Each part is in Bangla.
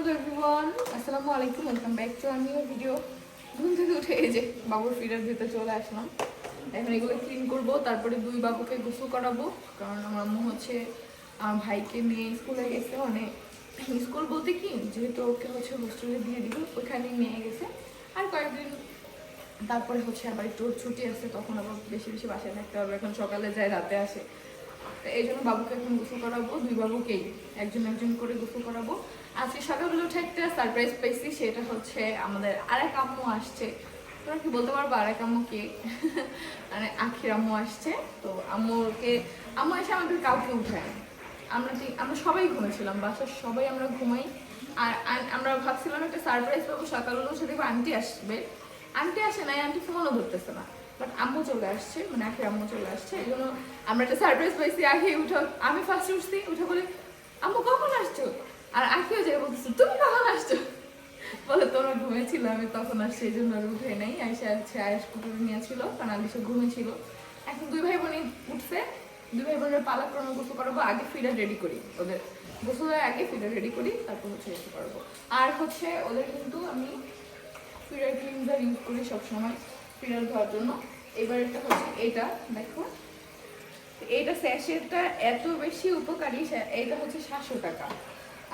হ্যালো আসসালামু আলাইকুম, ওয়েলকাম ব্যাক টু আমি ভিডিও। ঘুম থেকে উঠে এই যে বাবুর ফিডার দিতে চলে আসলাম। এখন এগুলো ক্লিন করব, তারপরে দুই বাবুকে গোসল করাবো, কারণ আমার আম্মু হচ্ছে ভাইকে নিয়ে স্কুলে গেছে মানে স্কুল বলতে কি, যেহেতু ওকে হচ্ছে হোস্টেলে দিয়ে দিল, ওইখানেই নিয়ে গেছে। আর কয়েকদিন তারপরে হচ্ছে আবার একটু ছুটি আছে, তখন আবার বেশি বেশি বাসায় থাকতে হবে, এখন সকালে যায়, রাতে আসে। এই জন্য বাবুকে এখন গোসল করাবো, দুই বাবুকেই একজন একজন করে গোসল করাবো। আজকে সকালবেলা উঠে একটা সারপ্রাইজ পেয়েছি সেটা হচ্ছে আমাদের আরেক আম্মু আসছে। তোমরা কি বলতে পারব আরেক আম্মু কে মানে আখির আম্মু আসছে, তো আম্মুকে, আম্মু এসে আমাদের কাউকে উঠায়। আমরা ঠিক আমরা সবাই ঘুমেছিলাম বাসার সবাই আমরা ঘুমাই। আর আমরা ভাবছিলাম একটা সারপ্রাইজ পাবো, সকালবেলা উঠে দেখব আন্টি আসবে। আন্টি আসে নাই, আন্টি ফোনও ধরতেছে না। বাট আম্মু চলে আসছে মানে আখি আম্মু চলে আসছে। এই জন্য আমরা একটা সারপ্রাইজ পাইছি, আখি উঠো। আমি ফার্স্ট উঠছি, উঠে বলে, আম্মু কখন আসছো? আর আখিও যে বলতেছে, তুমি কখন আসছো? বলে, তোমরা ঘুমেছিল আমি তখন আর সেই জন্য আর উঠে নেই। আয়সা হচ্ছে আয়েস কুকুর নিয়েছিল কারণ আলিশা ঘুমেছিল এখন দুই ভাই বোনই উঠছে। দুই ভাই বোনের পালা ক্রমে গোসল করাবো আগে ফিডার রেডি করি। ওদের গোসলের আগে ফিডার রেডি করি, তারপর হচ্ছে এসে করব। আর হচ্ছে ওদের কিন্তু আমি ফিডার ক্লিনজার ইউজ করি সবসময়, ফিডার ধোয়ার জন্য। এবার এটা হচ্ছে এটা দেখো। এইটা স্যাশেটটা এত বেশি উপকারী এইটা হচ্ছে সাতশো টাকা।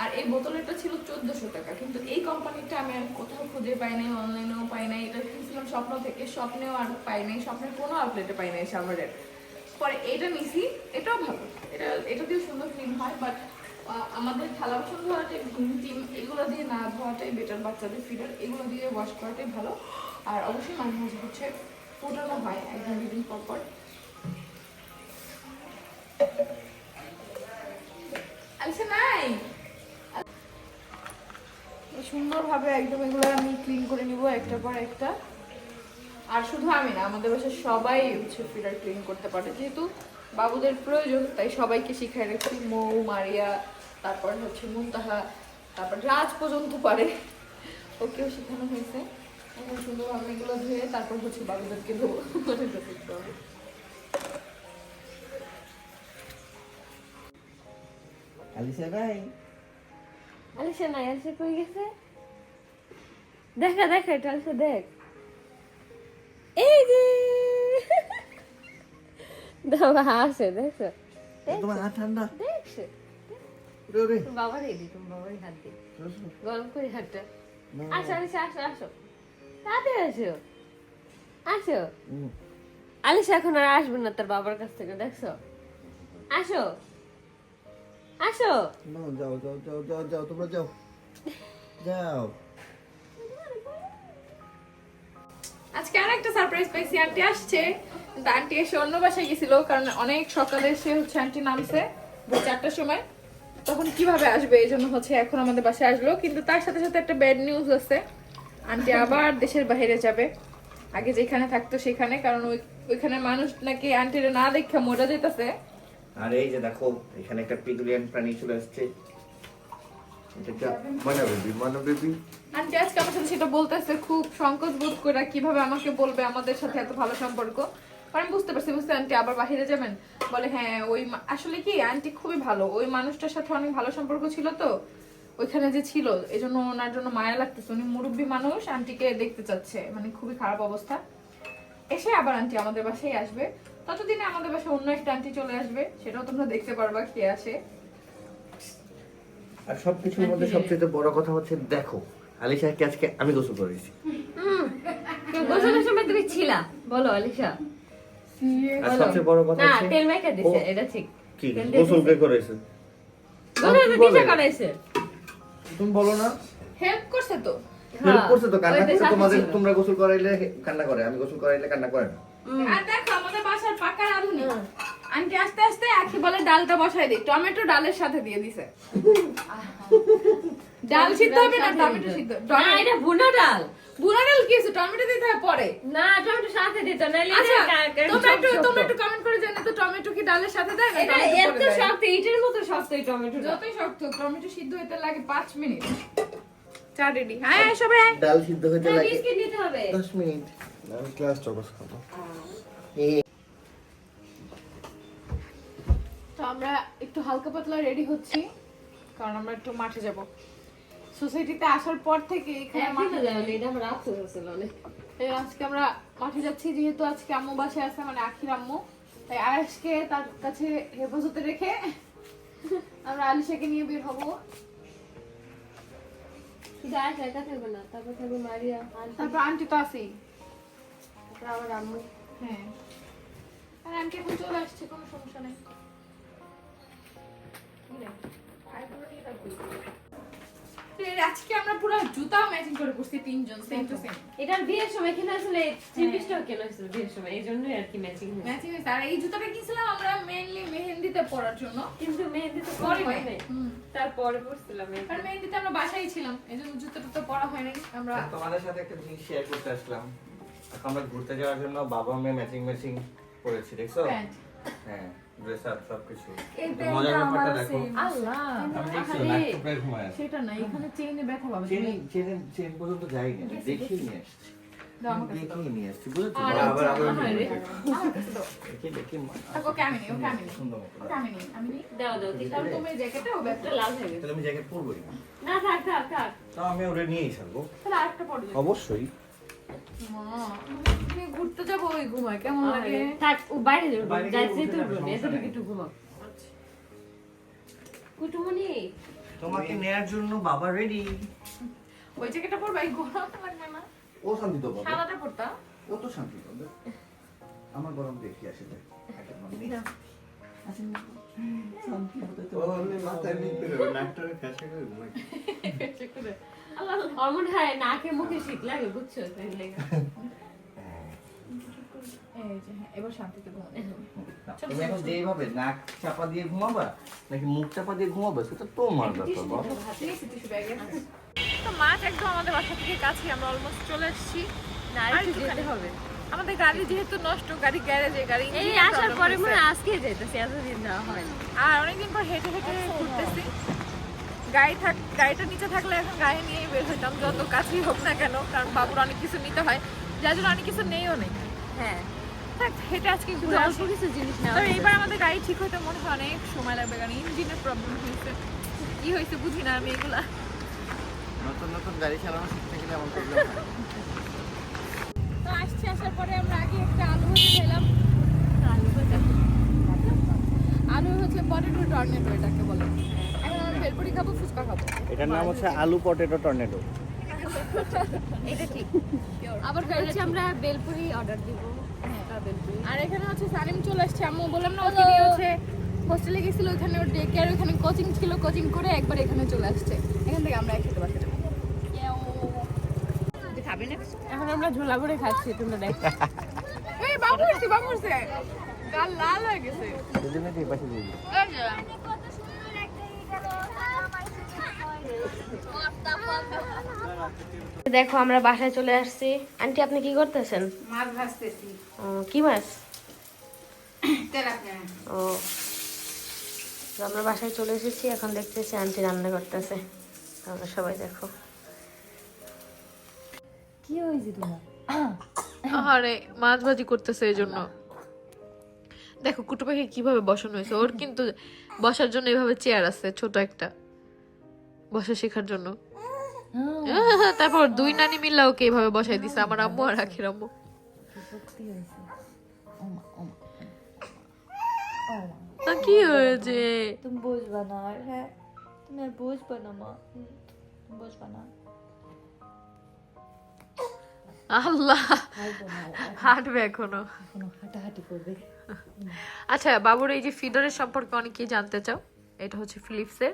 আর এই বোতলেরটা ছিল চোদ্দশো টাকা, কিন্তু এই কোম্পানিটা আমি আর কোথাও খুঁজে পাই নাই অনলাইনেও পাই নাই, এটা কিনছিলাম স্বপ্ন থেকে, স্বপ্নেও আর পাই নাই, স্বপ্নের কোনো আউটলেটে পাই নাই সাভারের। পরে এটা নিছি, এটাও ভালো, এটা এটা দিয়ে সুন্দর ক্লিন হয় বাট আমাদের থালা বাসন ধোয়াটাই টিম এগুলো দিয়ে না ধোয়াটাই বেটার বাচ্চাদের ফিডার এগুলো দিয়ে ওয়াশ করাটাই ভালো। আর অবশ্যই মাঝে মাঝে হচ্ছে ফোটানো হয়, একদম দুদিন পর পর সুন্দরভাবে একদম এগুলো আমি ক্লিন করে নিব একটা পর একটা। আর শুধু আমি না আমাদের বাসায় সবাই হচ্ছে ফিডার ক্লিন করতে পারে যেহেতু বাবুদের প্রয়োজন তাই সবাইকে শিখাই রাখছি। মৌ মারিয়া তারপর হচ্ছে মুনতাহা তারপর রাজ পর্যন্ত পারে। ওকেও শেখানো হয়েছে। এখন সুন্দরভাবে এগুলো ধুয়ে তারপর হচ্ছে বাবুদেরকে ধোবো দেখতে হবে আলিসা ভাই। আলিশা নাই আলিশা কই গেছে? দেখা দেখা এটা আলিশা দেখ। এই যে। বাবা হাসে দেখছ? তোমার হাত ঠান্ডা। দেখছ? বাবারই দি তুমি বাবারই হাত দি। গরম করে হাতটা। আসো আসো আসো তাতে আসো। আলিশা এখন আর আসবে না তার বাবার কাছ থেকে দেখছ? আসো। আসো। না, যাও যাও যাও যাও যাও তোমরা যাও। যাও। আজকে আর একটা সারপ্রাইজ পাইছি আন্টি আসছে, কিন্তু আন্টি এসে অন্য বাসায় গেছিল, কারণ অনেক সকালে এসে হচ্ছে আন্টি নামছে চারটার সময়। তখন কীভাবে আসবে এই জন্য হচ্ছে এখন আমাদের বাসায় আসলো, কিন্তু তার সাথে সাথে একটা ব্যাড নিউজ আছে। আন্টি আবার দেশের বাইরে যাবে, আগে যেখানে থাকতো সেখানে, কারণ ওই ওইখানে মানুষ নাকি আন্টিরে না দেখে মরে যেতেছে। আর এই যে দেখো, এখানে একটা পিগুলিয়ান প্রাণী চলে আসছে। ওইখানে যে ছিল এই জন্য ওনার জন্য মায়া লাগতেছে। উনি মুরব্বী মানুষ, আন্টিকে দেখতে চাচ্ছে। মানে খুবই খারাপ অবস্থা। এসে আবার আন্টি আমাদের বাসায় আসবে। ততদিনে আমাদের বাসায় অন্য একটা আন্টি চলে আসবে। সেটাও তোমরা দেখতে পারবা কে আসে আর সবকিছুর মধ্যে সবচেয়ে বড় কথা হচ্ছে দেখো। আলিশাকে আজকে আমি গোসল করেছি গোসলের সময় তুমি ছিলা। বলো আলিশা। আর সবচেয়ে বড় কথা না হচ্ছে তেল মেখে দিছে এটা ঠিক। কি গোসল কে করেছে গোসল কি তো বলে? দিশা করাইছে। তুমি বলো না। হেল্প করছে তো। হেল্প করছে তো কান্না করছে তোমাদের তোমরা গোসল করাইলে কান্না করে আমি গোসল করাইলে কান্না করে না। আর দেখো আমাদের বাসার পাকা রাঁধুনি। আন্টি আস্তে আস্তে আখি বলে ডালটা বসাই দিই। টমেটো ডালের সাথে দিয়ে দিছে। ডাল সিদ্ধ হবে না? টমেটো সিদ্ধ। না এটা বুনো ডাল। বুড়া ডাল কি আছে টমেটো দিতে হয় পরে। না টমেটো সাথে দিত নাহলে আচ্ছা। তোমরা একটু কমেন্ট করে জানো তো টমেটো কি ডালের সাথে দেয় না? এটা এত শক্ত ইটের মতো শক্ত এই টমেটো যতই শক্ত টমেটো সিদ্ধ হতে লাগে পাঁচ মিনিট। চা রেডি। হ্যাঁ হ্যাঁ, সবাই ডাল সিদ্ধ হতে লাগে দিতে হবে। দশ মিনিট। আমি ক্লাস চকস খাব। আমরা একটু হালকা পাতলা রেডি হচ্ছি। কারণ আমরা একটু মাঠে যাব। সোসাইটিতে আসার পর থেকে এখানে মাঠে যায়নি, এটা আমার আফসোস হচ্ছিল অনেক। এই আজকে আমরা মাঠে যাচ্ছি যেহেতু আজকে আম্মু বাসায় আছে মানে আখির আম্মু। তাই আয়েশকে তার কাছে হেফাজতে রেখে আমরা আলিশাকে নিয়ে বের হব। শুধু আয়েশা একা থাকবে না, তারপর থাকবে মারিয়া, তারপর আন্টি তো আছেই। তারপর আমার আম্মু। হ্যাঁ। আর আন্টি এখন চলে আসছে কোনো সমস্যা নেই। আজকে আমরা পুরো জুতা ম্যাচিং করে তিনজন সেম টু সেম এটার বিয়ের সময় কিনা আসলে কেনা হয়েছিল বিয়ের সময় এই জন্যই আর কি ম্যাচিং হয়েছে। ম্যাচিং হয়েছে। আর এই জুতাটা কিনছিলাম আমরা মেইনলি মেহেন্দিতে পরার জন্য। কিন্তু মেহেন্দি তো পরে পরে নাই তারপরে আর মেহেন্দিতে আমরা বাসায় ছিলাম এই জন্য জুতোটা তো পরা হয় নাই আমরা তোমাদের সাথে একটা জিনিস শেয়ার করতে আসলাম। এখন আমরা ঘুরতে যাওয়ার জন্য বাবা মেয়ে ম্যাচিং ম্যাচিং করেছি দেখছ? হ্যাঁ। ড্রেস আপ সবকিছু। মজার ব্যাপারটা দেখো আল্লাহ। আমি দেখছি আরে, নাক টুকরায় ঘুমায় আছে সেটা না এখানে চেইনে ব্যথা পাবে চেন চেন চেন পর্যন্ত যাইনি আমি দেখিয়ে নিয়ে আসছি। দাও আমার কাছে দাও। দেখিয়ে নিয়ে আসছি বুঝেছ? আবার আবার আরে, আমার কাছে দাও। দেখি দেখি ওকে আমি নিই, ওকে আমি নিই। ওকে আমি নিই, আমি নিই। দাও দাও তাহলে তুমি জ্যাকেটে ও ব্যাগটা লাল হয়ে গেছে। তাহলে আমি জ্যাকেট পরবোই না থাক থাক থাক। তাও আমি ওরে নিয়েই ছাড়বো। তাহলে আরেকটা পরে অবশ্যই। ঘুরতে যাব ওই ঘুমায় কেমন লাগে? থাক ও বাইরে তো এতটুকু একটু ঘুমাও। কুটুমনি তোমাকে নেয়ার জন্য বাবা রেডি ওই গরম লাগবে না। ও শান্তি তো পাবে। ও তো শান্তি পাবে। আমার গরম দেখি আসলে আমার মনে হয় নাকে মুখে শীত লাগে বুঝছ? তাই লেগে। এই যে হ্যাঁ এবার শান্তিতে তুমি এখন যেভাবে নাক চাপা দিয়ে ঘুমাবা নাকি মুখ চাপা দিয়ে ঘুমাবা সেটা তোমার ব্যাপার বলো ঠিক আছে টিস্যু ব্যাগে। তো মাঠ একদম আমাদের বাসা থেকে কাছে আমরা অলমোস্ট চলে এসেছি। না একটু যেতে হবে। আমাদের গাড়ি যেহেতু নষ্ট গাড়ি গ্যারেজে গাড়ি এই আসার পরে মনে আজকে যাইতেছি এতদিন যাওয়া হয় আর অনেকদিন পর হেঁটে হেঁটে ঘুরতেছি। গাড়ি থাক গাড়িটা নিচে থাকলে এখন গাড়ি নিয়ে বের হইতাম যত কাছেই হোক না কেন কারণ বাবুর অনেক কিছু নিতে হয়। যার জন্য অনেক কিছু নেইও নেই। হ্যাঁ। থাক হেঁটে আজকে ঘুরে অল্প কিছু জিনিস হয়েছে। এইবার আমাদের গাড়ি ঠিক হইতে মনে হয় অনেক সময় লাগবে কারণ ইঞ্জিনের প্রবলেম হয়েছে কি হয়েছে বুঝি না আমি এগুলা। নতুন নতুন গাড়ি চালানো শিখতে গেলে এমন প্রবলেম তো আসছি আসার পরে আমরা আগে একটা আলু ভেজে খেলাম। আলু ভাজা। আলু হচ্ছে পটেটো টর্নেটো এটাকে বলে। এখন খাব ফুচকা খাব। এটার নাম হচ্ছে আলু পটেটো টর্নেডো। এটা ঠিক আবার হচ্ছে আমরা বেলপুরি অর্ডার দিব। হ্যাঁ আর এখানে হচ্ছে সানিম চলে আসছে আম্মু বললাম না ওকে নিয়ে হচ্ছে হোস্টেলে গেছিল ওখানে ওর ডে কেয়ার ওখানে কোচিং ছিল কোচিং করে একবার এখানে চলে আসছে। এখান থেকে আমরা খাবে না এখন আমরা ঝোলা করে খাচ্ছি তোমরা দেখো। এই বাবু বাবু গাল লাল হয়ে গেছে দুজনে দিয়ে পাশে দিয়ে দিই। এই যে, দেখো আমরা বাসায় চলে আসছি। আন্টি আপনি কি করতেছেন? মাছ ভাজতেছি। ও, কি মাছ? ও আমরা বাসায় চলে এসেছি। এখন দেখতেছি আন্টি রান্না করতেছে। আমরা সবাই দেখো। কি হয়েছে তোমার? আরে মাছ ভাজি করতেছে এই জন্য দেখো কুটু পাখি কীভাবে বসানো হয়েছে? ওর কিন্তু বসার জন্য এভাবে চেয়ার আছে ছোট একটা। বসা শেখার জন্য। তারপর দুই নানি মিল্লা ওকে এভাবে বসাই দিছে আমার আম্মু আর আখের আম্মু। তা কি হয়েছে? তুমি বুঝবা না আর হ্যাঁ তুমি আর বুঝবা না মা। বুঝবা না। আল্লাহ হাঁটবে এখনও হাঁটাহাঁটি করবে। আচ্ছা বাবুর এই যে ফিডারের সম্পর্কে অনেকেই জানতে চাও। এটা হচ্ছে ফিলিপসের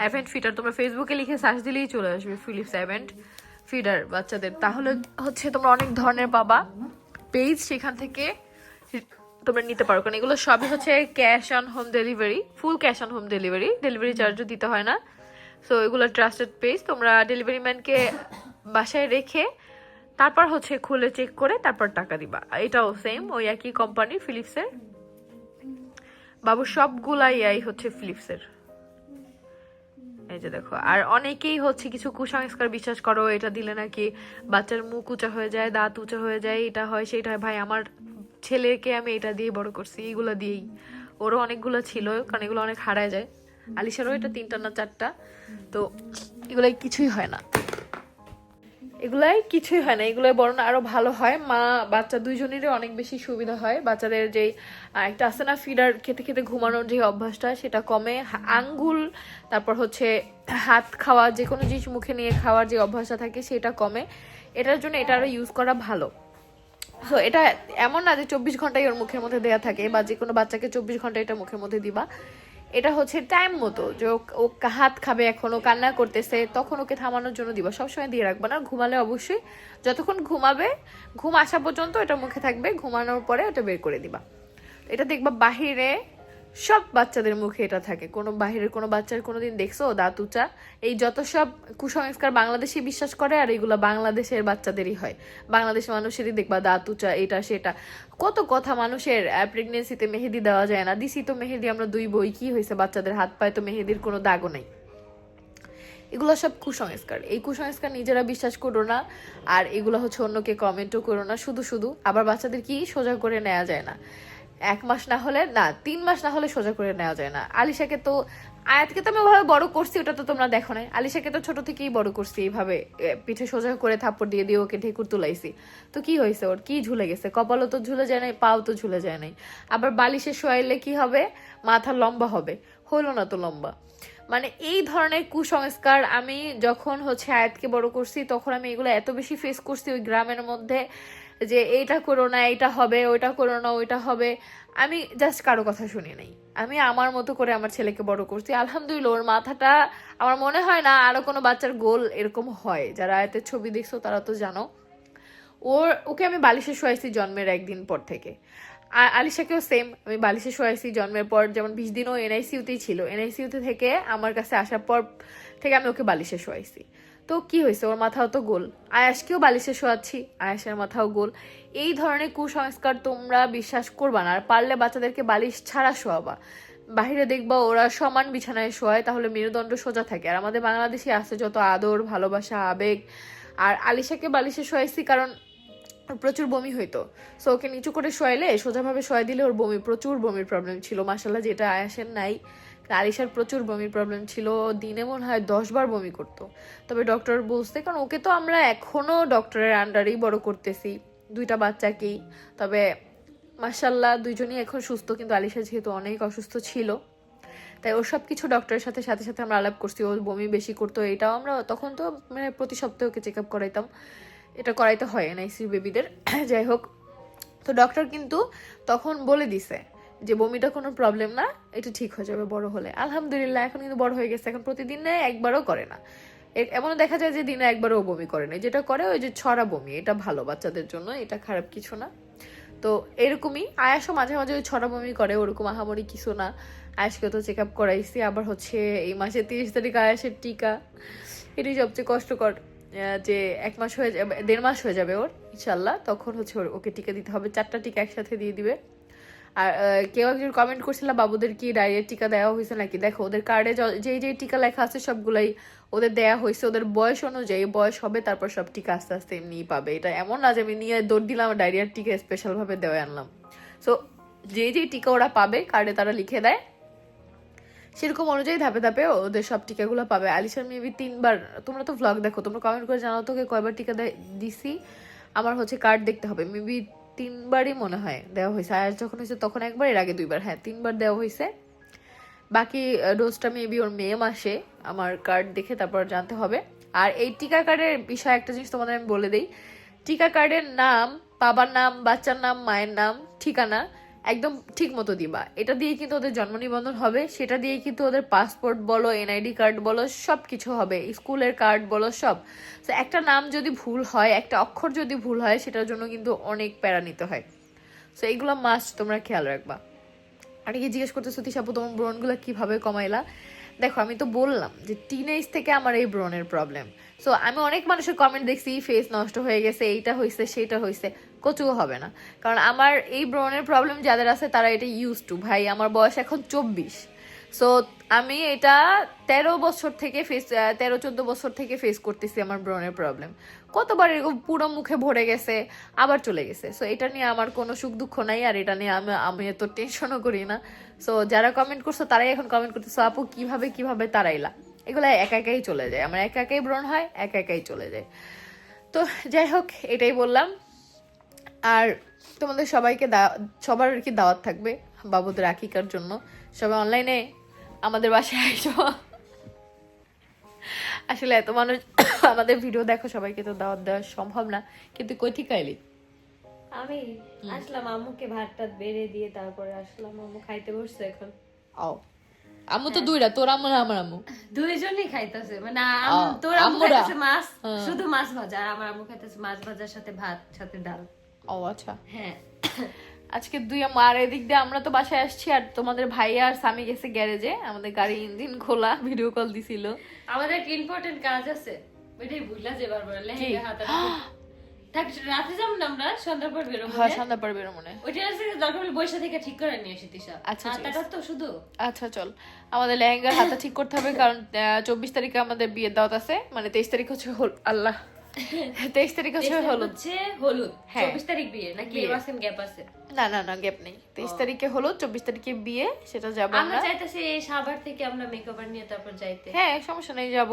অ্যাভেন্ট ফিডার তোমরা ফেসবুকে লিখে সার্চ দিলেই চলে আসবে ফিলিপস অ্যাভেন্ট ফিডার বাচ্চাদের। তাহলে হচ্ছে তোমরা অনেক ধরনের পাবা। পেজ সেখান থেকে তোমরা নিতে পারো। কারণ এগুলো সবই হচ্ছে cash on home delivery full cash on home delivery delivery চার্জও দিতে হয় না। সো এগুলো ট্রাস্টেড পেজ তোমরা ডেলিভারি ম্যানকে বাসায় রেখে তারপর হচ্ছে খুলে চেক করে তারপর টাকা দিবা। এটাও সেম ওই একই কোম্পানি ফিলিপসের বাবু, সবগুলাই এই হচ্ছে ফিলিপসের। এই যে দেখো, আর অনেকেই হচ্ছে কিছু কুসংস্কার বিশ্বাস করো, এটা দিলে নাকি বাচ্চার মুখ উঁচা হয়ে যায়, দাঁত উঁচা হয়ে যায়, এটা হয় সেটা হয়। ভাই, আমার ছেলেকে আমি এটা দিয়ে বড় করছি, এইগুলো দিয়েই। ওরও অনেকগুলো ছিল, কারণ এগুলো অনেক হারায় যায়। আলিশারও এটা তিনটা না চারটা, তো এগুলাই কিছুই হয় না। এগুলাই কিছুই হয় না। এগুলোই বরং আরও ভালো হয়। মা, বাচ্চা দুইজনেরই অনেক বেশি সুবিধা হয়। বাচ্চাদের যে একটা আছে না ফিডার খেতে খেতে ঘুমানোর যে অভ্যাসটা, সেটা কমে। আঙ্গুল, তারপর হচ্ছে হাত খাওয়া যে কোনো জিনিস মুখে নিয়ে খাওয়ার যে অভ্যাসটা থাকে, সেটা কমে। এটার জন্য এটা আরও ইউজ করা ভালো। তো এটা এমন না যে চব্বিশ ঘন্টাই ওর মুখের মধ্যে দেয়া থাকে, বা যে কোনো বাচ্চাকে চব্বিশ ঘণ্টা এটা মুখের মধ্যে দিবা। এটা হচ্ছে টাইম মতো যে ও- হাত খাবে এখন, ও কান্না করতেছে, তখন ওকে থামানোর জন্য দিবা। সবসময় দিয়ে রাখবা না, ঘুমালে অবশ্যই। যতক্ষণ ঘুমাবে, ঘুম আসা পর্যন্ত এটা মুখে থাকবে, ঘুমানোর পরে ওটা বের করে দিবা। এটা দেখবা বাহিরে সব বাচ্চাদের মুখে এটা থাকে। কোনো বাহিরের কোনো বাচ্চার কোনোদিন দেখছ, দাঁত উঁচা এই যত সব কুসংস্কার বাংলাদেশি বিশ্বাস করে আর এগুলো বাংলাদেশের বাচ্চাদেরই হয়। বাংলাদেশের মানুষেরই দেখবা, দাঁত উঁচা এটা, সেটা। কত কথা মানুষের প্রেগনেন্সিতে মেহেদি দেওয়া যায় না। দিছি তো মেহেদি, আমরা দুই বই, কি হয়েছে? বাচ্চাদের হাত পায়ে তো মেহেদির কোনো দাগও নেই। এগুলো সব কুসংস্কার। এই কুসংস্কার নিজেরা বিশ্বাস করো না, আর এগুলো হচ্ছে অন্যকে কমেন্টও করো না। শুধু শুধু, আবার বাচ্চাদের কি সোজা করে নেওয়া যায় না। এক মাস না হলে, না, তিন মাস না হলে সোজা করে নেওয়া যায় না। আলিশাকে তো, আয়াতকে তো আমি ওভাবে বড় করছি, ওটা তো তোমরা দেখো নাই। আলিশাকে তো ছোট থেকেই বড় করছি এইভাবে পিঠে সোজা করে থাপ্পড় দিয়ে দিয়ে ওকে ঢেকুর তুলাইছি। তো কি হয়েছে ওর? কি ঝুলে গেছে? কপালও তো ঝুলে যায় নাই, পাও তো ঝুলে যায় নাই। আবার বালিশে শোয়াইলে কি হবে? মাথা লম্বা হবে। হলো না তো লম্বা। মানে এই ধরনের কুসংস্কার আমি যখন হচ্ছে আয়াতকে বড় করছি, তখন আমি এগুলো এত বেশি ফেস করছি ওই গ্রামের মধ্যে যে এইটা করো না এটা হবে, ওইটা করো না, ওইটা হবে। আমি জাস্ট কারও কথা শুনি নাই। আমি আমার মতো করে আমার ছেলেকে বড় করছি। আলহামদুলিল্লাহ, ওর মাথাটা আমার মনে হয় না আরও কোনো বাচ্চার গোল এরকম হয়। যারা আয়াতের ছবি দেখছ, তারা তো জানো। ওর, ওকে আমি বালিশে শোয়াইছি জন্মের একদিন পর থেকে। আর আলিশাকেও সেম আমি বালিশে শোয়াইছি জন্মের পর, যেমন বিশ দিনও এনআইসিউতেই ছিল। এনআইসিউতে থেকে আমার কাছে আসার পর থেকে আমি ওকে বালিশে শোয়াইছি। তো কি হয়েছে? ওর মাথাও তো গোল। আয়াসকেও বালিশে শোয়াচ্ছি আয়াসের মাথাও গোল। এই ধরনের কুসংস্কার তোমরা বিশ্বাস করবা না, আর পারলে বাচ্চাদেরকে বালিশ ছাড়া শোয়াবা। বাহিরে দেখবা ওরা সমান বিছানায় শোয় তাহলে মেরুদণ্ড সোজা থাকে। আর আমাদের বাংলাদেশে আছে যত আদর, ভালোবাসা, আবেগ। আর আলিশাকে বালিশে শোয়াইছি কারণ প্রচুর বমি হইতো। সো ওকে নিচু করে শোয়াইলে সোজাভাবে শোয়াই দিলে ওর বমি, প্রচুর বমির প্রবলেম ছিল। মাসাল্লাহ যেটা আয়াসের নাই। আলিশার প্রচুর বমির প্রবলেম ছিল। দিনে মনে হয় দশ বার বমি করতো। তবে ডক্টর বলছে, কারণ ওকে তো আমরা এখনও ডক্টরের আন্ডারেই বড় করতেছি, দুইটা বাচ্চাকেই। তবে মাসাল্লাহ দুইজনই এখন সুস্থ, কিন্তু আলিশা যেহেতু অনেক অসুস্থ ছিল। তাই ওর সব কিছু ডক্টরের সাথে সাথে সাথে আমরা আলাপ করছি, ও বমি বেশি করতো, এটাও আমরা তখন তো মানে প্রতি সপ্তাহে ওকে চেক আপ করাইতাম। এটা করাইতে হয় এনআইসি বেবিদের যাই হোক, তো ডক্টর কিন্তু তখন বলে দিছে যে বমিটা কোনো প্রবলেম না, এটা ঠিক হয়ে যাবে বড় হলে। আলহামদুলিল্লাহ, এখন কিন্তু বড় হয়ে গেছে। এখন প্রতিদিনে একবারও করে না। এ- এমনও দেখা যায় যে দিনে একবারও বমি করে না। যেটা করে, ওই যে ছড়া বমি, এটা ভালো বাচ্চাদের জন্য, এটা খারাপ কিছু না। তো এরকমই আয়াসও মাঝে মাঝে ওই ছড়া বমি করে, ওরকম আহামরি কিছু না। আয়াসকে তো চেক আপ করাইছি, আবার হচ্ছে এই মাসে তিরিশ তারিখ আয়াসের টিকা। এটাই সবচেয়ে কষ্টকর যে এক মাস হয়ে যাবে, দেড় মাস হয়ে যাবে ওর ইনশাল্লাহ তখন হচ্ছে ওর- ওকে টিকা দিতে হবে। চারটা টিকা একসাথে দিয়ে দিবে। আর কেউ একজন কমেন্ট করছিল, বাবুদের কি ডায়রিয়ার টিকা দেওয়া হয়েছে নাকি? দেখো, ওদের কার্ডে যেই যেই টিকা লেখা আছে সবগুলাই ওদের দেয়া হয়েছে। ওদের বয়স অনুযায়ী বয়স হবে, তারপর সব টিকা আস্তে আস্তে এমনিই পাবে। এটা এমন না যে আমি নিয়ে দৌড় দিলাম ডায়রিয়ার টিকা স্পেশাল ভাবে দেওয়া আনলাম। সো যে যে টিকা ওরা পাবে কার্ডে তারা লিখে দেয়। সেরকম অনুযায়ী ধাপে ধাপে ওদের সব টিকাগুলো পাবে। আলিশার মেবি তিনবার, তোমরা তো ভ্লগ দেখো, তোমরা কমেন্ট করে জানাও তোকে কয়বার টিকা দেয়- দিছি। আমার হচ্ছে কার্ড দেখতে হবে। মেবি তিনবারই মনে হয় দেওয়া হয়েছে। আর যখন হয়েছে তখন একবার, এর আগে দুইবার। হ্যাঁ তিনবার দেওয়া হয়েছে। বাকি ডোজটা মেবি ওর মে মাসে আমার কার্ড দেখে তারপর জানতে হবে। আর এই টিকা কার্ডের বিষয়ে একটা জিনিস তোমাদের আমি বলে দিই। টিকা কার্ডের নাম, বাবার নাম, বাচ্চার নাম, মায়ের নাম, ঠিকানা একদম ঠিক মতো দিবা। এটা দিয়ে কিন্তু ওদের জন্ম নিবন্ধন হবে, সেটা দিয়ে কিন্তু ওদের পাসপোর্ট বলো এনআইডি কার্ড বলো সব কিছু হবে, স্কুলের কার্ড বলো, সব। তো একটা নাম যদি ভুল হয়, একটা অক্ষর যদি ভুল হয়, সেটার জন্য কিন্তু অনেক প্যারা নিতে হয়। সো এইগুলো মাস্ট তোমরা খেয়াল রাখবা। অনেকে জিজ্ঞেস করতে করতেছো তিশাপু তোমার ব্রণগুলো কীভাবে কমাইলা? দেখো, আমি তো বললাম যে টিনেজ থেকে আমার এই ব্রণের প্রবলেম সো আমি অনেক মানুষের কমেন্ট দেখছি ফেস নষ্ট হয়ে গেছে, এইটা হয়েছে সেটা হয়েছে কচুও হবে না। কারণ আমার এই ব্রণের প্রবলেম যাদের আছে, তারা এটা ইউজ টু ভাই, আমার বয়স এখন চব্বিশ। সো আমি এটা তেরো বছর থেকে ফেস তেরো, চোদ্দ বছর থেকে ফেস করতেছি আমার ব্রণের প্রবলেম কতবার এরকম পুরো মুখে ভরে গেছে, আবার চলে গেছে। সো এটা নিয়ে আমার কোনো সুখ দুঃখ নাই, আর এটা নিয়ে আমি আমি এত টেনশনও করি না। সো যারা কমেন্ট করছ, তারাই এখন কমেন্ট করতেছো আপু, কীভাবে কীভাবে তারাইলা এগুলো একা একাই চলে যায়। আমার একা একাই ব্রণ হয়, একা একাই চলে যায়। তো, যাই হোক, এটাই বললাম। আর তোমাদের সবাইকে সবার আর কি দাওয়াত থাকবে বাবুদের আকিকার জন্য। সবাই অনলাইনে আমাদের বাসায় আইসো আসলে এত মানুষ আমাদের ভিডিও দেখো সবাইকে তো দাওয়াত দেওয়া সম্ভব না। কিন্তু কই ঠিক আইলি? আমি আসলাম আম্মুকে ভাত টাত বেড়ে দিয়ে তারপরে আসলাম। আম্মু খাইতে বসছে এখন। ও আম্মু তো দুইটা তোর আম্মু না আমার আম্মু? দুইজনই খাইতেছে। মানে তোর আম্মু? খাইতেছে মাছ হ্যাঁ। শুধু মাছ ভাজা আর আমার আম্মু খাইতেছে মাছ ভাজার সাথে ভাত সাথে ডাল। ও আচ্ছা। হ্যাঁ। আজকে দুই আর এদিক দিয়ে আমরা তো বাসায় আসছি আর তোমাদের ভাই আর স্বামী গেছে গ্যারেজে আমাদের গাড়ি ইঞ্জিন খোলা ভিডিও কল দিছিল। আমাদের একটা ইম্পর্টেন্ট কাজ আছে। ওইটাই ভুলা যে বারবার লেহেঙ্গা হাতে থাক রাতে যাব না আমরা সন্ধ্যার পর বেরোবো হ্যাঁ? সন্ধ্যা পারবে ওইটা আছে দরকার হলে বৈশা থেকে ঠিক করে নিয়ে তিশা আচ্ছা, হাতাটা তো শুধু। আচ্ছা চল। আমাদের লেহেঙ্গার হাতা ঠিক করতে হবে কারণ চব্বিশ তারিখে আমাদের বিয়ের দাওয়াত আছে মানে তেইশ তারিখ হচ্ছে আল্লাহ। তেইশ তারিখ হচ্ছে হলুদ। হচ্ছে হলুদ। হ্যাঁ। চব্বিশ তারিখ বিয়ে নাকি। আছে গ্যাপ আছে? না না না গ্যাপ নেই। তেইশ তারিখে হলুদ চব্বিশ তারিখে বিয়ে সেটা যাব আমরা চাইতেছি সাভার থেকে আমরা মেকওভার নিয়ে তারপর যাইতে। হ্যাঁ সমস্যা নেই যাব।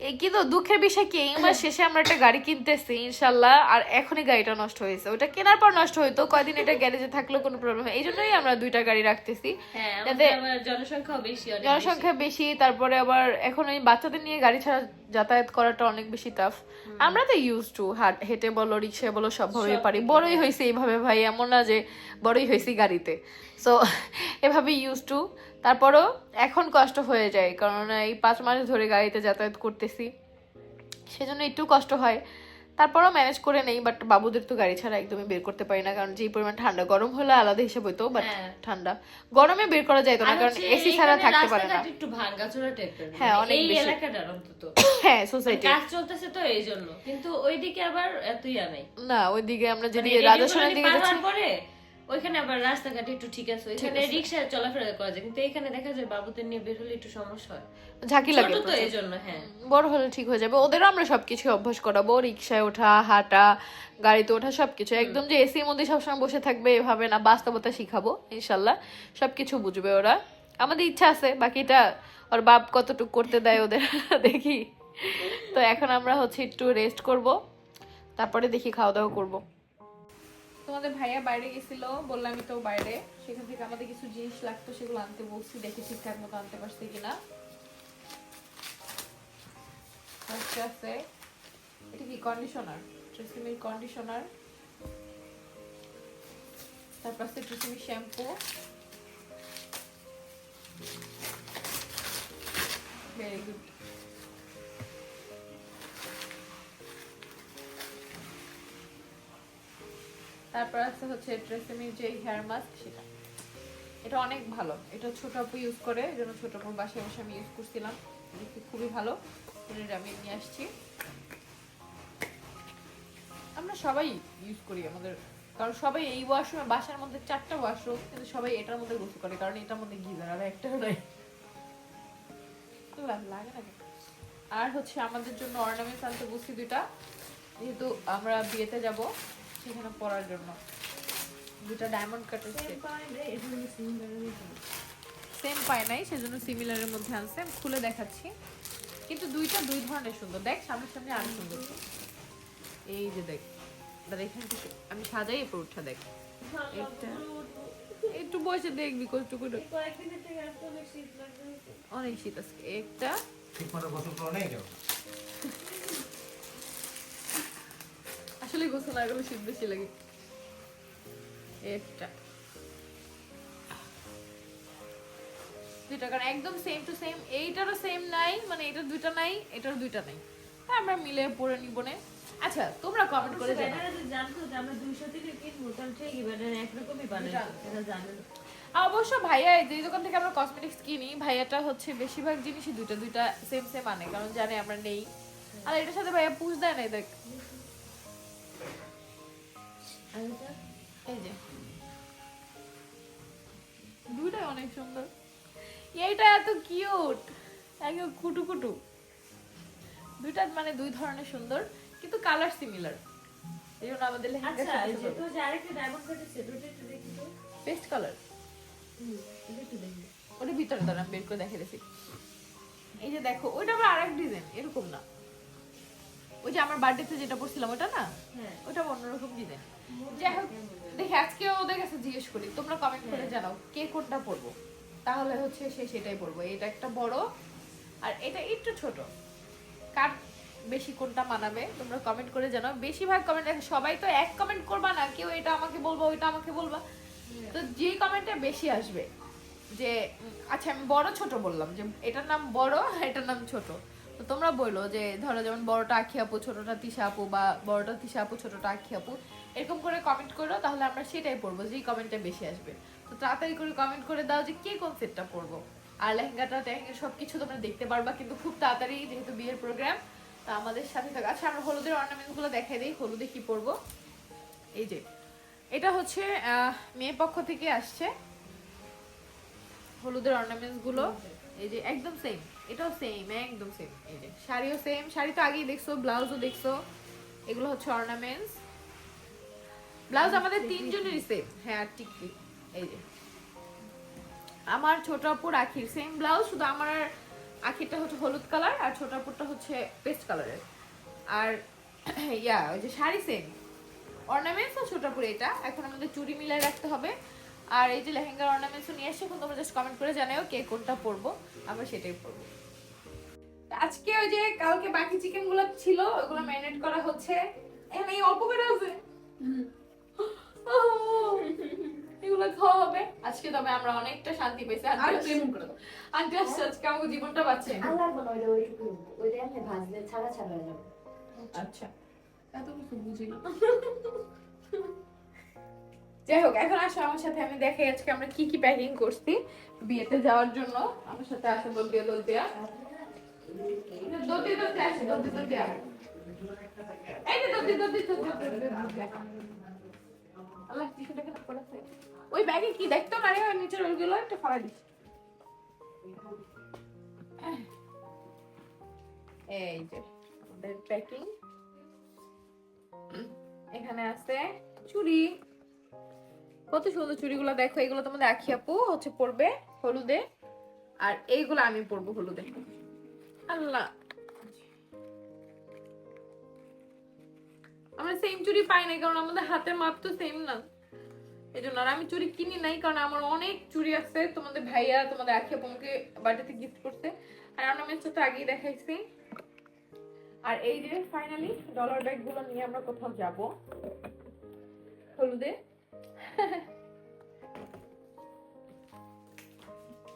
কিন্তু দুঃখের বিষয় কি এই মাস শেষে আমরা একটা গাড়ি কিনতেছি ইনশাল্লাহ আর এখনই গাড়িটা নষ্ট হয়েছে। ওটা কেনার পর নষ্ট হইতো কয়দিন এটা গ্যারেজে থাকলেও কোনো প্রবলেম এই জন্যই আমরা দুইটা গাড়ি রাখতেছি। হ্যাঁ যাতে- আমাদের বেশি। জনসংখ্যা বেশি। তারপরে আবার এখন ওই বাচ্চাদের নিয়ে গাড়ি ছাড়া যাতায়াত করাটা অনেক বেশি টাফ আমরা তো ইউজ টু হাট হেঁটে বলো রিক্সায় বলো সবভাবে পারি। বড়ই হয়েছে এইভাবে ভাই এমন না যে বড়ই হয়েছি গাড়িতে। সো এভাবে ইউজ টু তারপরও এখন কষ্ট হয়ে যায় কারণ এই পাঁচ মাস ধরে গাড়িতে যাতায়াত করতেছি। সেজন্য একটু কষ্ট হয়। তারপরও ম্যানেজ করে নেই বাট বাবুদের তো গাড়ি ছাড়া একদমই বের করতে পারি না কারণ যে পরিমাণ ঠান্ডা গরম হলে আলাদা হিসেব হইতো বাট হ্যাঁ। ঠান্ডা। গরমে বের করা যাইতো না কারণ এসি ছাড়া থাকতে পারে না। একটু ভাঙাচোরা টাইপের হ্যাঁ, মানে অনেক এই। এলাকাটার অন্তত। হ্যাঁ সোসাইটি কাজ চলতেছে তো এই জন্য কিন্তু ওইদিকে আবার এতই নাই। না ওইদিকে আমরা যদি রেডিও রাজস্থানের দিকে যাচ্ছি ওইখানে আবার রাস্তাঘাট একটু ঠিক আছে ওইখানে আছে। রিক্সায় চলাফেরা করা যায় কিন্তু এখানে দেখা যায় বাবুদের নিয়ে বের হলে একটু সমস্যা হয়। ঝাঁকি লাগে তো এই জন্য হ্যাঁ। বড় হলে ঠিক হয়ে যাবে। ওদেরও আমরা সবকিছু অভ্যাস করাবো রিক্সায় ওঠা হাঁটা গাড়িতে ওঠা সবকিছু। একদম যে এসির মধ্যে সবসময় বসে থাকবে এভাবে না বাস্তবতা শিখাবো ইনশাল্লাহ। সবকিছু বুঝবে ওরা। আমাদের ইচ্ছা আছে বাকিটা ওর বাপ কতটুকু করতে দেয় ওদের দেখি। তো এখন আমরা হচ্ছে একটু রেস্ট করব তারপরে দেখি খাওয়া দাওয়া করব। তোমাদের ভাইয়া বাইরে গেছিল, বললামই তো বাইরে। সেখান থেকে আমাদের কিছু জিনিস লাগতো, সেগুলো আনতে বলছি, দেখি ঠিকঠাক মতো আনতে পারছি কিনা। ফার্স্টে আছে। এটা কি কন্ডিশনার ট্রেসিমির কন্ডিশনার তারপর আছে ট্রেসিমির শ্যাম্পু ভেরি গুড তারপর আছে হচ্ছে ট্রেসিমির যে হেয়ার মাস্ক সেটা। এটা অনেক ভালো। এটা ছোট আপু ইউজ করে, এই জন্য ছোট বাসায় বসে আমি ইউজ করছিলাম। দেখি খুবই ভালো। এটা আমি নিয়ে আসছি। আমরা সবাই ইউজ করি আমাদের। কারণ সবাই এই ওয়াশরুমে বাসার মধ্যে চারটা ওয়াশরুম কিন্তু সবাই এটার মধ্যে গোসল করে, কারণ এটার মধ্যে গিজার আর একটা নাই। লাগে না আর হচ্ছে আমাদের জন্য অর্নামেন্টস আনতে বসছি দুইটা। যেহেতু আমরা বিয়েতে যাব সেখানে পরার জন্য। দুটা ডায়মন্ড কাটের সেট সেম পায় নাই সেজন্য সিমিলারের মধ্যে আনছে। আমি খুলে দেখাচ্ছি। কিন্তু দুইটা দুই ধরনের সুন্দর। দেখ সামনে সামনে আরও সুন্দর। এই যে দেখ। দাঁড়া এখানে আমি সাজাই এরপর উঠা দেখ। একটা একটু বসে দেখবি কষ্ট করে। অনেক শীত আছে একটা। ঠিক মতো গোসল করো নাই কেন? আসলে গোসল না শীত বেশি লাগে। একটা। দুইটা কারণ একদম সেম টু সেম এইটারও সেম নাই মানে এটার দুইটা নাই এটার দুইটা নাই। আমরা মিলে পরে নিব না। আচ্ছা তোমরা কমেন্ট করে জানাও। জানতো যে আমরা দুইশো থেকে কিনবো তাহলে ঠিকই মানে একরকমই বানাই এটা জানেন অবশ্য ভাইয়া যে দোকান থেকে আমরা কসমেটিক্স কিনি ভাইয়াটা হচ্ছে বেশিরভাগ জিনিসই দুইটা দুইটা সেম সেম আনে কারণ জানে আমরা নেই। আর এটার সাথে ভাইয়া পুষ দেয় না দেখ। এই যে। দুইটাই অনেক সুন্দর। এইটা এত কিউট একদম কুটু কুটু দুইটা মানে দুই ধরনের সুন্দর কিন্তু কালার সিমিলার এই জন্য আমাদের আচ্ছা দেখি তো। বেস্ট কালার ওটা ভিতরে দাঁড়ান বের করে দেখে দিছি এই যে দেখো ওইটা আবার আরেক ডিজাইন এরকম না। ওই যে আমার বার্থডেতে যেটা পড়ছিলাম ওটা না? হ্যাঁ। ওটা অন্যরকম ডিজাইন যাই হোক দেখি আজকে ওদের কাছে জিজ্ঞেস করি, তোমরা কমেন্ট করে জানাও কে কোনটা তাহলে হচ্ছে সে সেটাই এটা একটা বড় আর এটা একটু ছোট। কার বেশি কোনটা মানাবে, তোমরা কমেন্ট করে জানাও। বেশিরভাগ কমেন্ট সবাই তো এক কমেন্ট করবা না, কেউ এটা আমাকে বলবা, ওইটা আমাকে বলবা। তো যে কমেন্টটা বেশি আসবে, যে আচ্ছা আমি বড় ছোট বললাম, যে এটার নাম বড় এটার নাম ছোট। তো তোমরা বলল যে, ধরো যেমন বড়টা আখি আপু, ছোটটা তিশা আপু বা বড়টা তিশা আপু, ছোটটা আখি আপু এরকম করে কমেন্ট করো, তাহলে আমরা সেটাই পড়ব যেই কমেন্টটা বেশি আসবে। তো তাড়াতাড়ি করে কমেন্ট করে দাও যে কে কোন সেটটা পরবো আর লেহেঙ্গাটা টেহেঙ্গা সব কিছু তোমরা দেখতে পারবা, কিন্তু খুব তাড়াতাড়ি যেহেতু বিয়ের প্রোগ্রাম তা আমাদের সাথে থাকো। আচ্ছা আমরা হলুদের অর্নামেন্টগুলো দেখাই দিই, হলুদে কি পরবো? এই যে, এটা হচ্ছে মেয়ে পক্ষ থেকে আসছে। হলুদের অর্নামেন্টসগুলো এই যে একদম সেম এটাও সেম একদম সেম এই যে, শাড়িও সেম শাড়ি তো আগেই দেখছ, ব্লাউজও দেখছ, এগুলো হচ্ছে অর্নামেন্টস ব্লাউজ আমাদের তিনজনেরই সেম হ্যাঁ আর টিকটি এই যে। আমার ছোট আপুর আখির সেম ব্লাউজ শুধু আমার আর আখিরটা হচ্ছে হলুদ কালার আর ছোট আপুরটা হচ্ছে পেস্ট কালারের আর, ইয়া, ওই যে শাড়ি সেম অর্নামেন্টস ছোট আপুর এটা, এখন আমাদের চুড়ি মিলাই রাখতে হবে। আর এই যে লেহেঙ্গার অর্নামেন্টস নিয়ে এসে এখন তোমরা জাস্ট কমেন্ট করে জানাও কে কোনটা পরবো, আমরা সেটাই পরবো। আজকে ওই যে কালকে বাকি চিকেনগুলো ছিল, ওগুলো ম্যারিনেট করা হচ্ছে। এখানে এই, অল্প করে আছে। এগুলো খাওয়া হবে। আজকে তবে আমরা অনেকটা শান্তি পেয়েছি আর প্রেম করে আন্টি আসছে আজকে আমাকে জীবনটা ওইটা ওইটুকু ওইটা আমি ভাজলে ছাড়া ছাড়া হয়ে যাবে। আচ্ছা। এত কিছু বুঝি না। যাই হোক এখন আসো আমার সাথে। আমি দেখাই আজকে আমরা কি কি প্যাকিং করছি বিয়েতে যাওয়ার জন্য। আমার সাথে আসো দোলদিয়া দোলদিয়া। দোলদিয়া দোলদিয়া আসো দোলদিয়া দোলদিয়া। এই দোলদিয়া দোলদিয়া। আল্লাহ ওই ব্যাগে কি দেখতো নিচের ওইগুলো দিস। এই যে প্যাকিং এখানে আছে চুড়ি। কত সুন্দর চুড়িগুলো দেখো, এগুলো তোমাদের আখি আপু হচ্ছে পরবে হলুদে। আর এইগুলো আমি পরবো হলুদে। আল্লাহ। আমরা সেম চুড়ি পাই না কারণ আমাদের হাতের মাপ তো সেম না। এই জন্য আর আমি চুড়ি কিনি নাই, কারণ আমার অনেক চুড়ি আছে। তোমাদের ভাইয়া, তোমাদের আখি আপু আমাকে বার্থডেতে গিফট করতে আর অর্নামেন্টস তো আগেই দেখাইছি। আর এই যে ফাইনালি ডলার ব্যাগগুলো নিয়ে আমরা কোথাও যাব। হলুদে।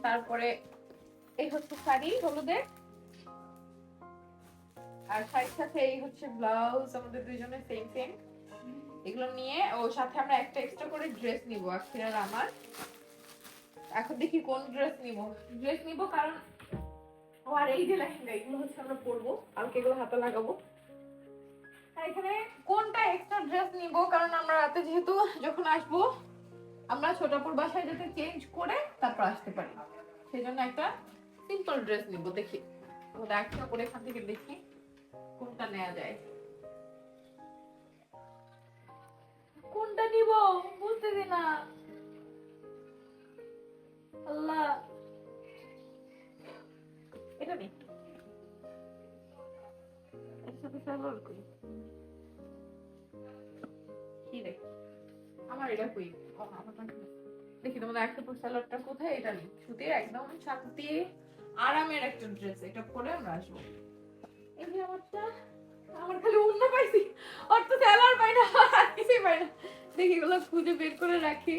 তারপরে এই হচ্ছে শাড়ি, হলুদে। আর শাড়ির সাথে এই হচ্ছে ব্লাউজ আমাদের দুইজনের সেম সেম এগুলো নিয়ে, ও সাথে আমরা একটা এক্সট্রা করে ড্রেস নিব, আখির আর আমার। এখন দেখি কোন ড্রেস নিব। ড্রেস নিব কারণ ও আর এই যে লেহেঙ্গা এগুলো হচ্ছে আমরা পরবো। কালকে এগুলো হাতে লাগাবো। আর এখানে কোনটা এক্সট্রা ড্রেস নিব? কারণ আমরা রাতে যেহেতু যখন আসব, আমরা ছোটাপুর বাসায় যাতে চেঞ্জ করে তারপর আসতে পারি। সেই জন্য একটা সিম্পল ড্রেস নিব, দেখি। ওটা একটা করে এখান থেকে দেখি। কোনটা নেওয়া যায়? কোনটা নিব? বুঝতেছি না। আল্লাহ। এটা নে। সালোয়ার করি। কি রে? আমার এটা কই। দেখি তোমাদের একটা সালোয়ারটা কোথায়? এটা নেই সুতির একদম শান্তি আরামের একটা ড্রেস এটা পরে আমরা আসব। আমারটা আমার খালি অন্য পাইছি। ওর তো সালোয়ার পাই না আর কিছুই পাই না। দেখি এগুলো খুঁজে বের করে রাখি।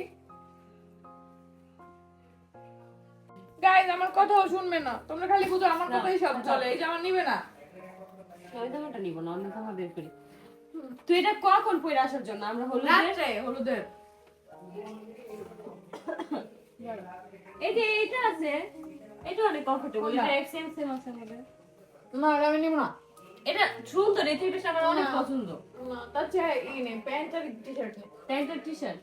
গাইজ আমার কথাও শুনবে না। তোমরা খালি বুঝো আমার কথাই সব চলে। এই যে আমার নিবে না। ওই জামাটা নিব না অন্য জামা বের করি। তুই এটা কখন পরে আসার জন্য? আমরা হলুদের? রাত্রে হলুদের। এই যে এটা আছে এটা অনেক কমফোর্টেবল এটা সেম সেম আছে আমাদের। না আমি নিব না। এটা সুন্দর এই থ্রি আমার অনেক পছন্দ। না তার চেয়ে নে প্যান্ট আর টি শার্ট নে। প্যান্ট আর টি শার্ট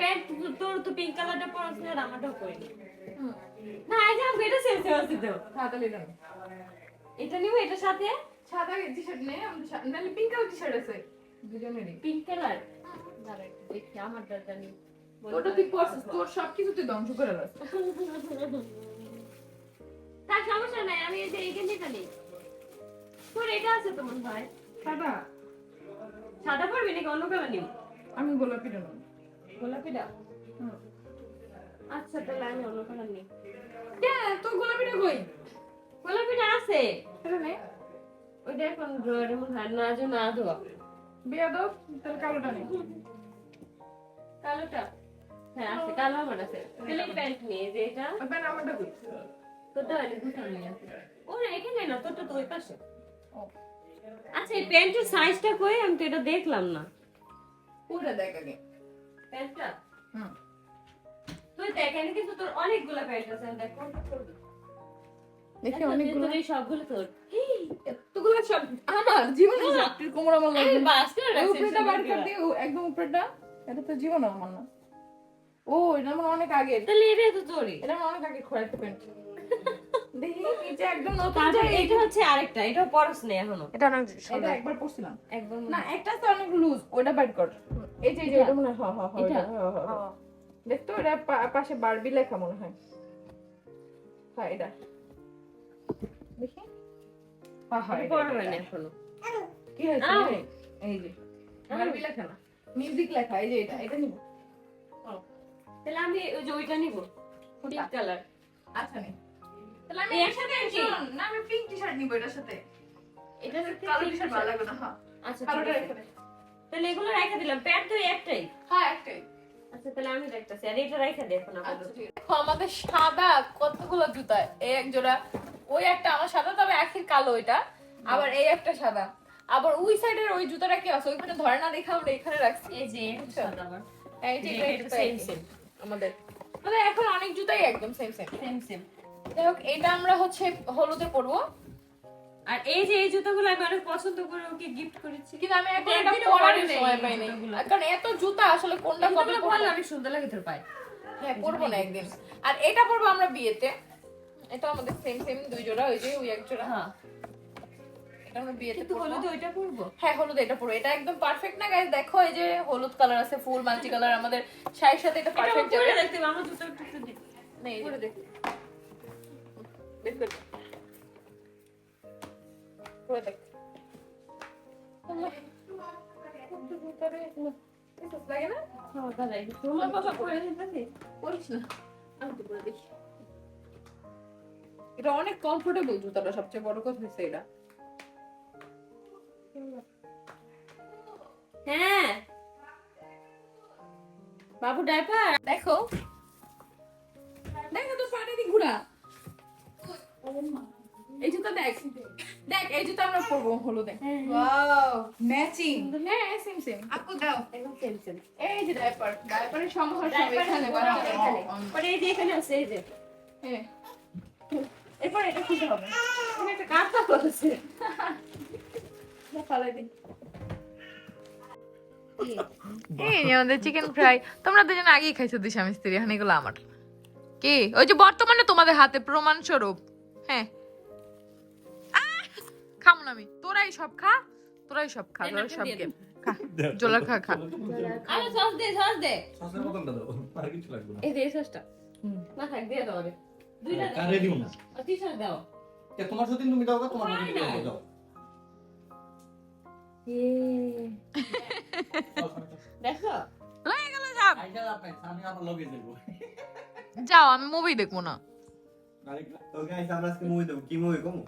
প্যান্ট তোর তো পিঙ্ক কালারটা পরছ না আর আমারটাও পরিনি। না এই যে আমি এটা সেলসে আছে তো। সাদা লেদার এটা নিব এটার সাথে? সাদা টি শার্ট নে পিঙ্ক কালার টি শার্ট আছে। দুজনেরই। পিঙ্ক কালার দাঁড়া দেখি আমার দাদা ওটা তুই পরছিস তোর তুই ধ্বংস করে রাখ তার সমস্যা নাই আমি এই যে এই গেঞ্জিটা নিই। তোর এটা আছে তো মনে হয়। সাদা সাদা পরবি নাকি অন্য কালার নিব? আমি গোলাপি নেব। গোলাপিটা আচ্ছা তাহলে আমি অন্য কালার নিই। হ্যাঁ তোর গোলাপিটা কই? গোলাপিটা আছে। নে। ওইটা এখন ড্রয়ারে মনে হয় না যে না ধোয়া। বিয়া দাও তাহলে কালোটা নে। কালোটা? হ্যাঁ আছে কালো আমার আছে। তাহলে প্যান্ট নিয়ে যে এটা। প্যান্ট আমারটা কই? তোরটা হলে দুটো নিয়ে আছে ও এখানে না তোরটা তো ওই পাশে। আচ্ছা এই প্যান্টের সাইজটা কই? আমি তো এটা দেখলাম না। পুরো দেখ আগে। প্যান্টটা? হুম। তুই দেখ এখানে কিন্তু তোর অনেকগুলো প্যান্ট আছে দেখ কোনটা করবি দেখি অনেকগুলো। এই সবগুলো তোর। এতগুলো সব আমার জীবনে যাত্রীর কোমর আমার লাগবে। আমি বাস করে ওই উপরেটা বার কর। দিয়ে একদম উপরেটা। এটা তো জীবন আমার না। ও এটা আমার অনেক আগে তাহলে এটাই তো তোরই। এটা আমার অনেক আগে একটা প্যান্ট। দেখি নিচে একদম নতুন তারপর এটা হচ্ছে আরেকটা এটাও পরশ নেই এখনও। এটা অনেক এটা একবার পরছিলাম। একবার না একটা তো অনেক লুজ ওটা বাইট কর। এই যে এটা? এটা মনে হয় হ্যাঁ হ্যাঁ হ্যাঁ এটা? ওইটা, হ্যাঁ, হ্যাঁ, হ্যাঁ। দেখতো এটা পাশে বারবি লেখা মনে হয়। হ্যাঁ এটা। দেখি। হ্যাঁ হ্যাঁ এটা, পরবে এটা, না এখনও। কি হয়েছে এই- এই যে বারবি লেখা না। মিউজিক লেখা এই যে এটা এটা নিব। তাহলে আমি ওই যে ওইটা নিব। পিঙ্ক কালার আচ্ছা নে তাহলে আমি এই একসাথে একসাথে না আমি পিঙ্ক টি-শার্ট নিব এটার সাথে। এটা কালো টি-শার্ট ভালো লাগবে না হ্যাঁ। আচ্ছা কালোটা রেখে দে তাহলে এগুলো রেখে দিলাম। প্যান্ট তো একটাই। হ্যাঁ একটাই। আচ্ছা তাহলে আমি দেখতেছি। আর এটা রেখে দে এখন আচ্ছা। দেখো, আমাদের সাদা কতগুলো জুতা? এই এক জোড়া ওই একটা আমার সাদা তবে আখির কালো এটা। আবার এই একটা সাদা। আবার ওই সাইডের ওই জুতাটা কি আছে? ওইখানে ধরে না দেখে আমরা এখানে রাখছি। এই যে সাদা আবার। এই যে। আমাদের। মানে এখন অনেক জুতাই একদম সেম সেম সেম সেম যাই হোক এটা আমরা হচ্ছে হলুদে পরবো। আর এই যে এই জুতোগুলো আমি অনেক পছন্দ করে ওকে গিফট করেছি। কিন্তু আমি এখন এটা পরার পরে সময় এই পাই নাই কারণ এত জুতা আসলে কোনটা কবে পরবো? অনেক সুন্দর লাগে তোর পায়ে। হ্যাঁ পরবো না একদিন। আর এটা পরবো আমরা বিয়েতে। এটা আমাদের সেম সেম দুই জোড়া ওই যে ওই এক জোড়া। হ্যাঁ। এটা আমরা বিয়েতে পরবো। হলুদ ওইটা পরবো? হ্যাঁ হলুদ এটা পুরো এটা একদম পারফেক্ট না গাইস দেখো এই যে হলুদ কালার আছে ফুল মাল্টি কালার আমাদের শাড়ির সাথে এটা পারফেক্ট পরে যাবে দেখতে হবে, আমার জুতো একটু দিই। না এই দেখ। এটা অনেক কমফোর্টেবল জুতাটা সবচেয়ে বড় কথা হচ্ছে এটা। হ্যাঁ। বাবু ডাইপার দেখো। দেখো তো পানি ঘুরা। এই জুতা দেখ। দেখ এই জুতা আমরা পরবো হলুদে। ওয়াও ম্যাচিং হ্যাঁ সেম সেম আপু দাও। একদম সেম সেম এই যে ডাইপার ডাইপারের সমাহার সব এখানে বড় এখানে পরে এই যে এখানে আছে এই যে। হ্যাঁ। এরপর এটা হবে। এখানে একটা কাঁথা করেছে ফালাই দিন এই আমাদের চিকেন ফ্রাই তোমরা দুজন আগেই খাইছো দুই স্বামী স্ত্রী এখন এগুলো আমার। কি? ওই যে বর্তমানে তোমাদের হাতে প্রমাণ স্বরূপ হ্যাঁ। আহ! খাম না আমি তোরাই সব খা তোরাই সব খা তোরাই সব গেম খা। জোলা খা খা। আরে সস দে সস দে। সসের বোতলটা দাও আর কিছু লাগবে না। এই এই সসটা। না থাক দিয়ে দাও রে দুইটা কারে দিও না? আর টি-শার্ট দাও। কে তোমার সাথে তুমি দাও গা, তোমার তুমি দাও। দাও দেখো? গেল দেব যাও আমি মুভি দেখব না। আমরা আজকে মুভি দেবো। কি মুভি কমু?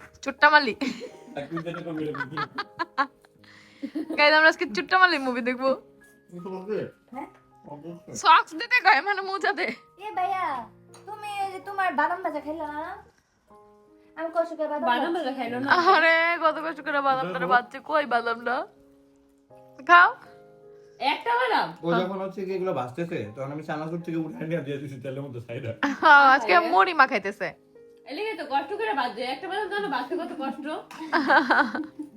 আমরা আজকে চুট্টামালি মুভি দেখব। হ্যাঁ সক্স দিতে গায়ে মানে মোজা এ ভাইয়া তুমি তোমার বাদাম ভাজা খাইলা না? আমি কষ্ট করে বাদাম বাদাম ভাজা খাইলো না? আরে কত কষ্ট করে বাদামটা বাচ্চা কই বাদামটা? খাও। একটা বাদাম? ও যখন হচ্ছে কি এগুলো ভাসতেছে তখন আমি চানাচুর থেকে উঠে নিয়ে দিয়ে দিছি তেলের মধ্যে সাইডা। হ্যাঁ, আজকে মুড়ি মাখাইতেছে এলিগে তো কষ্ট করে বাদ একটা বাদাম জানো বাঁচতে কত কষ্ট।